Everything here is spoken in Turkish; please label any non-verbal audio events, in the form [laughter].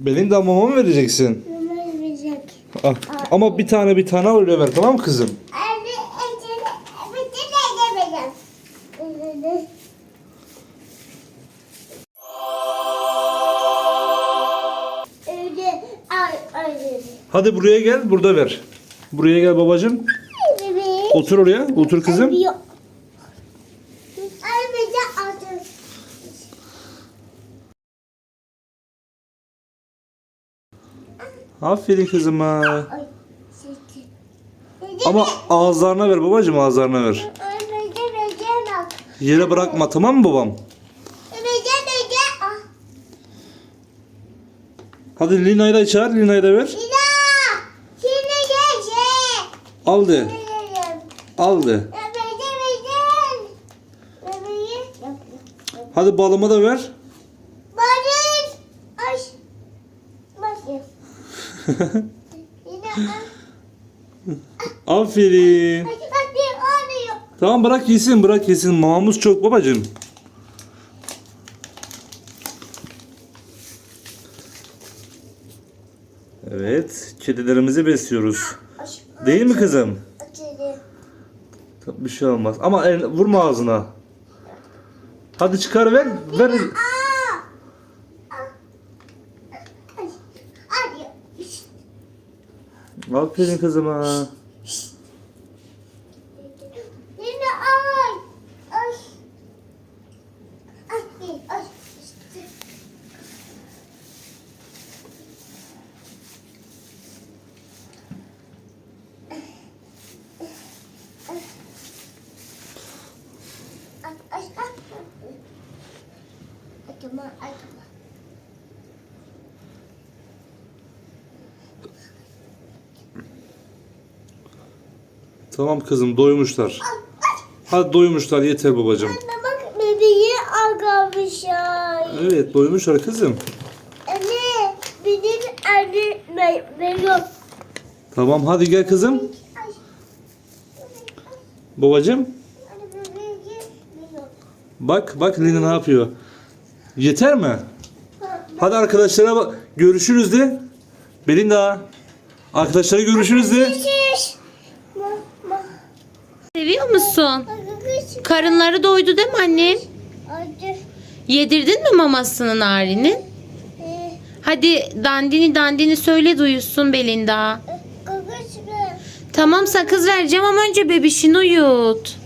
Belinda mama mı vereceksin? Verecek. Al. Ama bir tane bir tane öyle ver tamam mı kızım? Abi ecele bütün edemeyeceğim. Öyle ay ay. Hadi buraya gel burada ver. Buraya gel babacığım. Bebeğim. Otur oraya. Otur kızım. Ay bize Aferin kızıma. Ama ağızlarına ver babacığım ağızlarına ver. Yere bırakma tamam mı babam? Ah. Hadi Lina'yı da çağır. Lina'yı da ver. Al de. Al de. Hadi balıma da ver. Barış. Ay. Bakayım. [laughs] Aferin. Tamam bırak yesin bırak yesin. Mamamız çok babacığım. Evet. Kedilerimizi besliyoruz. Değil mi kızım? Bir şey olmaz. Ama vurma ağzına. Hadi çıkar ver. Ver. Aferin kızıma. Yine ay. Ay. Ay. Ay. Ay. Ay. Ay. Acıma. Acıma. Tamam kızım doymuşlar. Hadi doymuşlar yeter babacığım. Anne bak bebeği almışlar. Evet doymuşlar kızım. Anne benim anne ben, ben yok. Tamam hadi gel kızım. Babacığım. Bak bak Lina ne yapıyor. Yeter mi? Hadi arkadaşlara görüşürüz de. Belinda. Arkadaşlara görüşürüz de. Şiş. Seviyor musun? Karınları doydu değil mi annem? Yedirdin mi mamasını Nari'nin? Hadi dandini dandini söyle duyusun Belinda. Tamam sakız vereceğim ama önce bebişini uyut.